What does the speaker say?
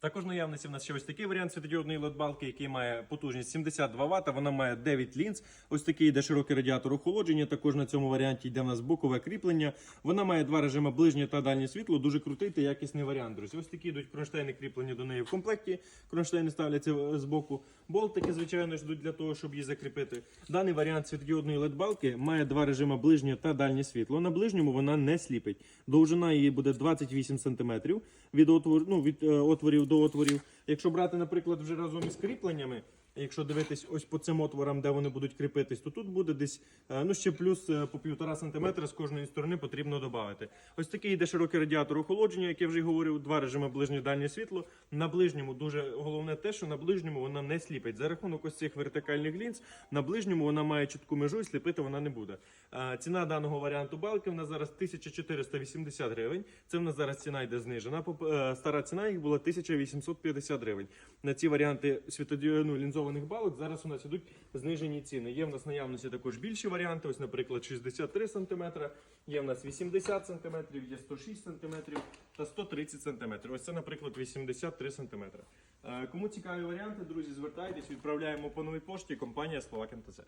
Також наявності в нас ще ось такий варіант світодіодної LED-балки, який має потужність 72 Вт. Вона має 9 лінз. Ось такий йде широкий радіатор охолодження. Також на цьому варіанті йде в нас бокове кріплення. Вона має два режими ближнє та дальнє світло. Дуже крутий та якісний варіант. Друзі. Ось такі йдуть кронштейни кріплення до неї в комплекті. Кронштейни ставляться е, з боку. Болтики, звичайно ж, йдуть для того, щоб її закріпити. Даний варіант світодіодної LED-балки має два режими ближнє та дальнє світло. На ближньому вона не сліпить. Довжина її буде 28 см від, отвор, ну, від е, отворів до отворів. Якщо брати, наприклад, вже разом із кріпленнями, якщо дивитись ось по цим отворам, де вони будуть кріпитись, то тут буде десь е, ну, ще плюс е, по півтора сантиметра з кожної сторони потрібно додати. Ось такий йде широкий радіатор охолодження, як я вже говорив, два режими ближнє дальнє світло. На ближньому дуже головне те, що на ближньому вона не сліпить. За рахунок ось цих вертикальних лінз, на ближньому вона має чітку межу і сліпити вона не буде. Е, Ціна даного варіанту балки в нас зараз 1480 гривень. Це в нас зараз ціна йде знижена. Стара ціна їх була 1850 гривень. На ці варіанти світодіону лінзованих балок зараз у нас ідуть знижені ціни. Є в нас наявності також більші варіанти. Ось, наприклад, 63 см, є в нас 80 см, є 106 см та 130 см. Ось це, наприклад, 83 см. Е, Кому цікаві варіанти, друзі, звертайтесь, відправляємо по новій пошті компанія Словакін ТЦ.